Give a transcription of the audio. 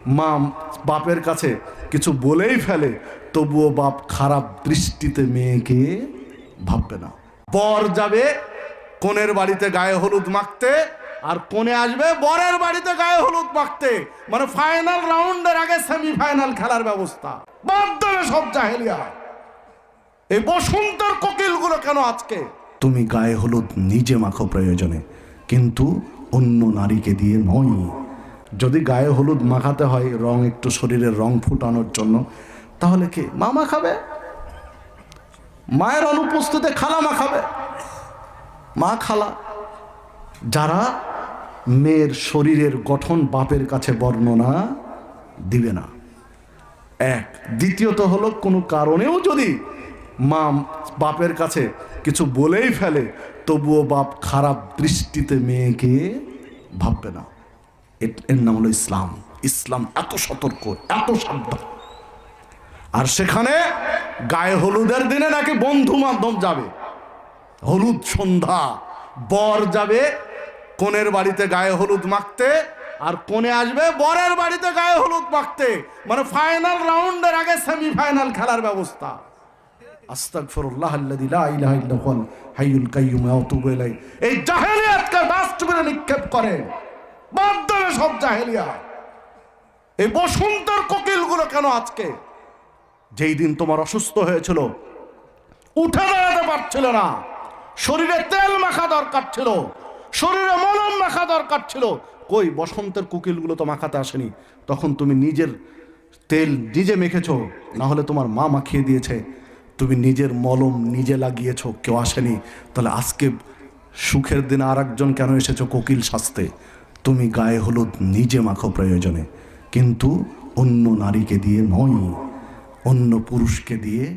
মা বাপের কাছে কিছু বলেই ফেলে, তবুও বাপ খারাপ দৃষ্টিতে মেয়েকে ভাববে না। বর যাবে কনের বাড়িতে গায়ে হলুদ মাখতে, আর কোণে আসবে বরের বাড়িতে গায়ে হলুদ মাখতে। মানে ফাইনাল রাউন্ডের আগে সেমিফাইনাল খেলার ব্যবস্থা। দেবে সব জাহেলিয়া। এই বসন্তের কোকিলগুলো কেন আজকে? তুমি গায়ে হলুদ নিজে মাখো প্রয়োজনে, কিন্তু অন্য নারীকে দিয়ে নয়। যদি গায়ে হলুদ মাখাতে হয়, রং একটু শরীরের রং ফুটানোর জন্য, তাহলে কি মা মাখাবে মায়ের অনুপস্থিতিতে খালা মাখাবে মা খালা, যারা মেয়ের শরীরের গঠন বাপের কাছে বর্ণনা দিবে না। এক, দ্বিতীয়ত হলো কোনো কারণেও যদি মা বাপের কাছে কিছু বলেই ফেলে, তবুও বাপ খারাপ দৃষ্টিতে মেয়েকে ভাববে না। এর- নাম হলো ইসলাম। ইসলাম এত সতর্ক, এত সাবধান। আর সেখানে গায়ে হলুদের দিনে নাকি বন্ধু মাধ্যম যাবে। হলুদ সন্ধ্যা, বর যাবে কনের বাড়িতে গায়ে হলুদ মাখতে, আর কোণে আসবে বরের বাড়িতে গায়ে হলুদ মাখতে। মানে ফাইনাল রাউন্ডের আগে সেমিফাইনাল খেলার ব্যবস্থা। এই জাহেলিয়াতকে ডাস্টবিনে নিক্ষেপ করে। দেবে সব জাহেলিয়া। এই বসন্তের কোকিলগুলো কেন আজকে? যেই দিন তোমার অসুস্থ হয়েছিল, উঠে দাঁড়াতে পারছিল না। শরীরে তেল মাখা দরকার ছিল, শরীরে মলম মাখা দরকার ছিল। কই, বসন্তের কুকিলগুলো তো মাখাতে আসেনি। তখন তুমি নিজের তেল নিজে মেখেছো না হলে তোমার মা মাখিয়ে দিয়েছে। তুমি নিজের মলম নিজে লাগিয়েছো, কেউ আসেনি। তাহলে আজকে সুখের দিনে আর একজন কেন এসেছ কোকিল শাস্তে? তুমি গায়ে হলুদ নিজে মাখো প্রয়োজনে। কিন্তু অন্য নারীকে দিয়ে নয় অন্য পুরুষকে দিয়ে